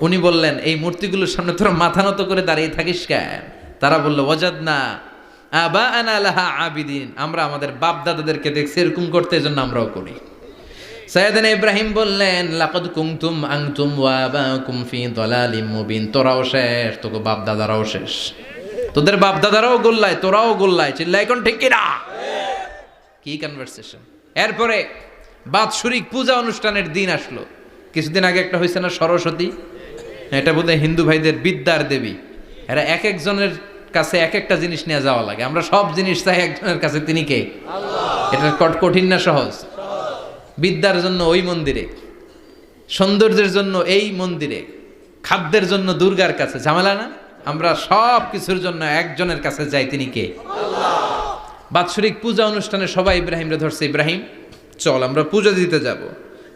উনি বললেন, এই মূর্তিগুলোর সামনে তোরা মাথা নত করে দাঁড়িয়ে থাকিস কেন? তারা বলল ওয়াজাদ না আবা আনা লাহা আবিদিন। আমরা আমাদের বাপ দাদাদেরকে দেখছি, এরকম করতে এজন্য আমরাও করি। সৈয়দিন ইব্রাহিম বললেন, লাকাদ কুমতুম আনতুম ওয়া আবাকুম ফি দালালিম মুবিন। তোরাও শেষ, তোকে বাপ দাদারাও শেষ। তোদের বাপ দাদারাও গোল্লায়, তোরাও গোল্লায় চিল্লাই কোন ঠিক কিনা? কি কনভারসেশন এরপরে বাৎসরিক পূজা অনুষ্ঠানের দিন আসলো। কিছুদিন আগে একটা হয়েছে না সরস্বতী? এটা বোধহয় হিন্দু ভাইদের বিদ্যার দেবী। এরা এক একজনের কাছে এক একটা জিনিস নিয়ে যাওয়া লাগে। আমরা সব জিনিস চাই একজনের কাছে তিনি কে? এটা কট- কঠিন না সহজ? বিদ্যার জন্য ওই মন্দিরে সৌন্দর্যের জন্য এই মন্দিরে খাদ্যের জন্য দুর্গার কাছে। ঝামেলা না? আমরা সব কিছুর জন্য একজনের কাছে যাই তিনি কে? বাৎসরিক পূজা অনুষ্ঠানে সবাই ইব্রাহিমরে ধরছে। ইব্রাহিম চল আমরা পূজা দিতে যাব।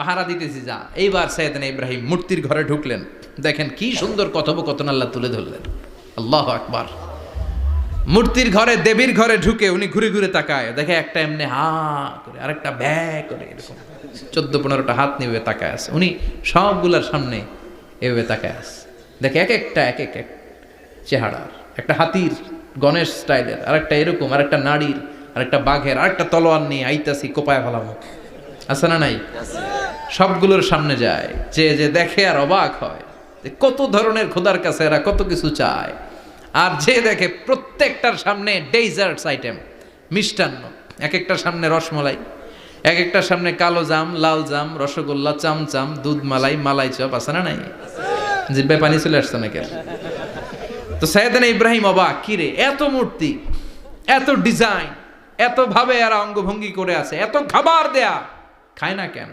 পাহারা দিতেছি, যা। এইবার সৈয়দিন ইব্রাহিম মূর্তির ঘরে ঢুকলেন। দেখেন কি সুন্দর কথোপকথন আল্লাহ তুলে ধরলেন। আল্লাহ আকবার। মূর্তির ঘরে, দেবীর ঘরে ঢুকে উনি ঘুরে ঘুরে তাকায়। দেখে একটা এমনি হা করে, আরেকটা ব্যা করে এরকম। চোদ্দ পনেরোটা হাত নিয়ে তাকায় আছে। উনি সবগুলার সামনে এভাবে তাকায় আছে। দেখে এক একটা, এক এক এক চেহারার। একটা হাতির, গণেশ স্টাইলের। আরেকটা এরকম, আরেকটা নারীর, আরেকটা বাঘের, আরেকটা তলোয়ার নিয়ে আইতাছি কোপায় ফেলামো আছে না নাই? সবগুলোর সামনে যায়। যে যে দেখে আর অবাক হয় যে কত ধরনের খোদার কাছে এরা কত কিছু চায়। আর যে দেখে প্রত্যেকটার সামনে ডেজার্টস আইটেম মিষ্টান্ন। এক একটার সামনে রসমলাই এক একটার সামনে কালো জাম, লাল জাম, রসগোল্লা, চামচাম, দুধ মালাই মালাই চপ, আছে না নাই? জিব্বে পানি চলে আসছে নাকি? তো সাইয়েদানা ইব্রাহিম অবাক কিরে এত মূর্তি, এত ডিজাইন এত ভাবে এরা অঙ্গভঙ্গি করে আছে, এত খাবার দেয়া খায় না কেন